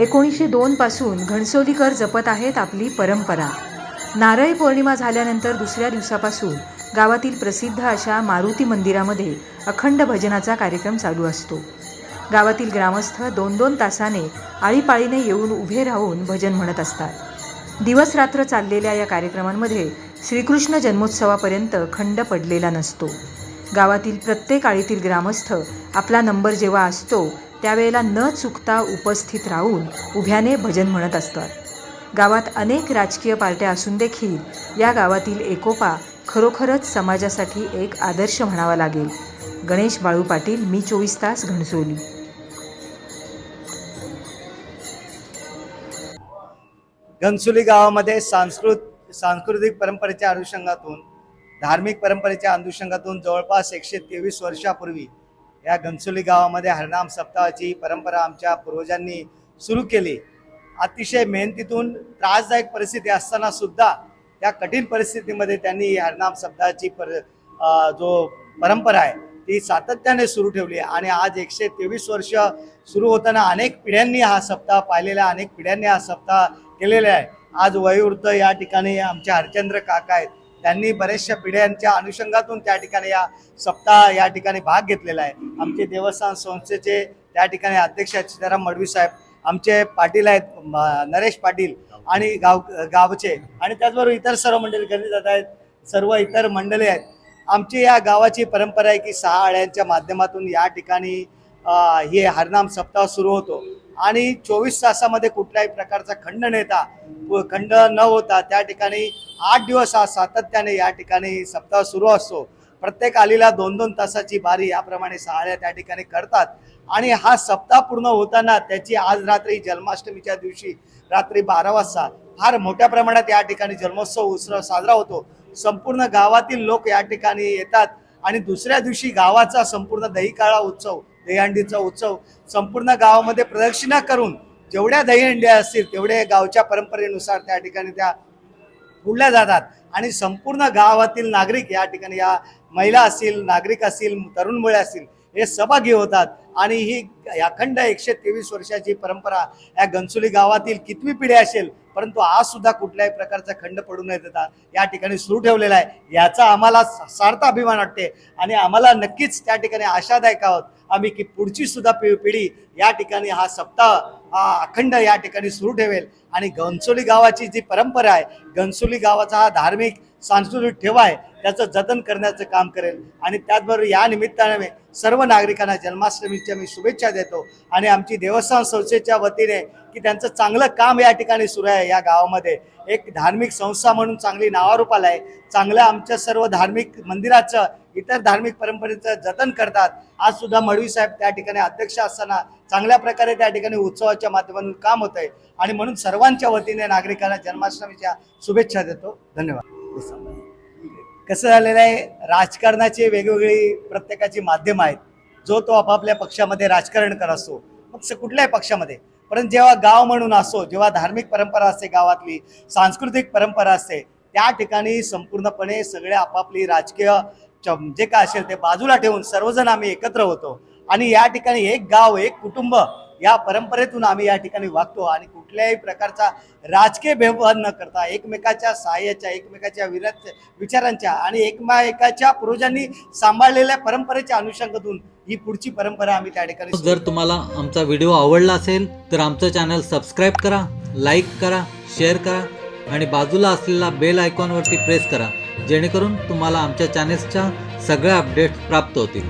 एकोणीसशे दोनपासून घणसोलीकर जपत आहेत आपली परंपरा. नारळी पौर्णिमा झाल्यानंतर दुसऱ्या दिवसापासून गावातील प्रसिद्ध अशा मारुती मंदिरामध्ये अखंड भजनाचा कार्यक्रम चालू असतो. गावातील ग्रामस्थ दोन दोन तासाने आळीपाळीने येऊन उभे राहून भजन म्हणत असतात. दिवस रात्र चाललेल्या या कार्यक्रमांमध्ये श्रीकृष्ण जन्मोत्सवापर्यंत खंड पडलेला नसतो. गावातील प्रत्येक आळीतील ग्रामस्थ आपला नंबर जेव्हा असतो त्यावेळेला न चुकता उपस्थित राहून उभ्याने भजन म्हणत असतात. गावात अनेक राजकीय पार्ट्या असून देखील या गावातील एकोपा खरोखरच समाजासाठी एक आदर्श म्हणावा लागेल. गणेश बाळू पाटील मी चोवीस तास घणसोली घनसुली गावामध्ये सांस्कृत सांस्कृतिक परंपरेच्या अनुषंगातून धार्मिक परंपरेच्या अनुषंगातून जवळपास एकशे तेवीस वर्षापूर्वी या घनसोली गावामध्ये हरनाम सप्ताहाची परंपरा आमच्या पूर्वजांनी सुरू केली. अतिशय मेहनतीतून त्रासदायक परिस्थिती असताना सुद्धा या कठीण परिस्थितीमध्ये त्यांनी हरनाम सप्ताहाची पर जो परंपरा आहे ती सातत्याने सुरू ठेवली आणि आज एकशे तेवीस वर्ष सुरू होताना अनेक पिढ्यांनी हा सप्ताह पाहिलेला अनेक पिढ्यांनी हा सप्ताह केलेला आहे. आज वयोवृद्ध या ठिकाणी आमच्या हरचंद्र काका आहेत त्यांनी बऱ्याचशा पिढ्यांच्या अनुषंगातून त्या ठिकाणी या सप्ताह या ठिकाणी भाग घेतलेला आहे. आमचे देवस्थान संस्थेचे त्या ठिकाणी अध्यक्ष आहेत सीताराम मडवी साहेब आमचे पाटील आहेत नरेश पाटील आणि गाव गावचे आणि त्याचबरोबर इतर सर्व मंडळी गणित जात आहेत सर्व इतर मंडळी आहेत. आमची या गावाची परंपरा आहे की सहा आळ्यांच्या माध्यमातून या ठिकाणी हे हरनाम सप्ताह सुरू होतो. आणि चोवीस तासामध्ये कुठल्याही प्रकारचा खंड नेता व खंड न होता त्या ठिकाणी आठ दिवस हा सातत्याने या ठिकाणी सप्ताह सुरू असतो. प्रत्येक आलीला दोन दोन तासाची बारी याप्रमाणे सहाळ्या त्या ठिकाणी करतात. आणि हा सप्ताह पूर्ण होताना त्याची आज रात्री जन्माष्टमीच्या दिवशी रात्री बारा वाजता फार मोठ्या प्रमाणात या ठिकाणी जन्मोत्सव उत्सव साजरा होतो. संपूर्ण गावातील लोक या ठिकाणी येतात आणि दुसऱ्या दिवशी गावाचा संपूर्ण दहीकाळा उत्सव दहीहंडीचा उत्सव संपूर्ण गावामध्ये प्रदक्षिणा करून जेवढ्या दहीहंड्या असतील तेवढ्या गावच्या परंपरेनुसार त्या ठिकाणी त्या पुढल्या जातात. आणि संपूर्ण गावातील नागरिक या ठिकाणी या महिला असतील नागरिक असतील तरुण मुळे असतील हे सहभागी होतात. आणि ही अखंड एकशे तेवीस वर्षाची परंपरा या घनसोली गावातील कितवी पिढी असेल परंतु आज सुद्धा कुठल्याही प्रकारचा खंड पडू न देता या ठिकाणी सुरू ठेवलेला आहे. याचा आम्हाला सार्थ अभिमान वाटते. आणि आम्हाला नक्कीच त्या ठिकाणी आशादायक आहोत. आम्ही की पुढची सुद्धा पि पिढी या ठिकाणी हा सप्ताह हा अखंड या ठिकाणी सुरू ठेवेल. आणि घनसोली गावाची जी परंपरा आहे घनसोली गावाचा हा धार्मिक सांस्कृतिक ठेवा आहे त्याचं जतन करण्याचं काम करेल. आणि त्याचबरोबर या निमित्ताने सर्व नागरिकांना जन्माष्टमीच्या मी शुभेच्छा देतो. आणि आमची देवस्थान संस्थेच्या वतीने की त्यांचं चांगलं काम या ठिकाणी सुरू आहे या गावामध्ये. एक धार्मिक संस्था म्हणून चांगली नावारूपाला आहे. चांगलं आमच्या सर्व धार्मिक मंदिराचं इतर धार्मिक परंपरेचं जतन करतात. आज सुद्धा मडवी साहेब त्या ठिकाणी अध्यक्ष असताना चांगल्या प्रकारे त्या ठिकाणी उत्सवाच्या माध्यमातून काम होत आहे आणि म्हणून सर्वांच्या वतीने नागरिकांना जन्माष्टमीच्या शुभेच्छा देतो. धन्यवाद. कसं झालेलं आहे? राजकारणाची वेगवेगळी प्रत्येकाची माध्यम आहेत. जो तो आपापल्या पक्षामध्ये राजकारण करत असतो मग कुठल्याही पक्षामध्ये. परंतु जेव्हा गाव म्हणून असो जेव्हा धार्मिक परंपरा असते गावातली सांस्कृतिक परंपरा असते त्या ठिकाणी संपूर्णपणे सगळे आपापली राजकीय जे काय असेल ते बाजूला ठेवून सर्वजण आम्ही एकत्र होतो. आणि या ठिकाणी एक गाव एक कुटुंब या परंपरेतून आम्ही या ठिकाणी वागतो आणि कुठल्याही प्रकारचा राजकीय भेदभाव न करता एकमेकाच्या सहाय्याच्या एकमेकाच्या विरात विचारांच्या आणि एकमेकाच्या पूर्वजांनी सांभाळलेल्या परंपरेच्या अनुषंगातून ही पुढची परंपरा आम्ही त्या ठिकाणी जर तुम्हाला आमचा व्हिडिओ आवडला असेल तर आमचं चॅनल सबस्क्राईब करा लाईक करा शेअर करा आणि बाजूला असलेला बेल आयकॉनवरती प्रेस करा जेणेकरून तुम्हाला आमच्या चॅनेल्सच्या सगळ्या अपडेट्स प्राप्त होतील.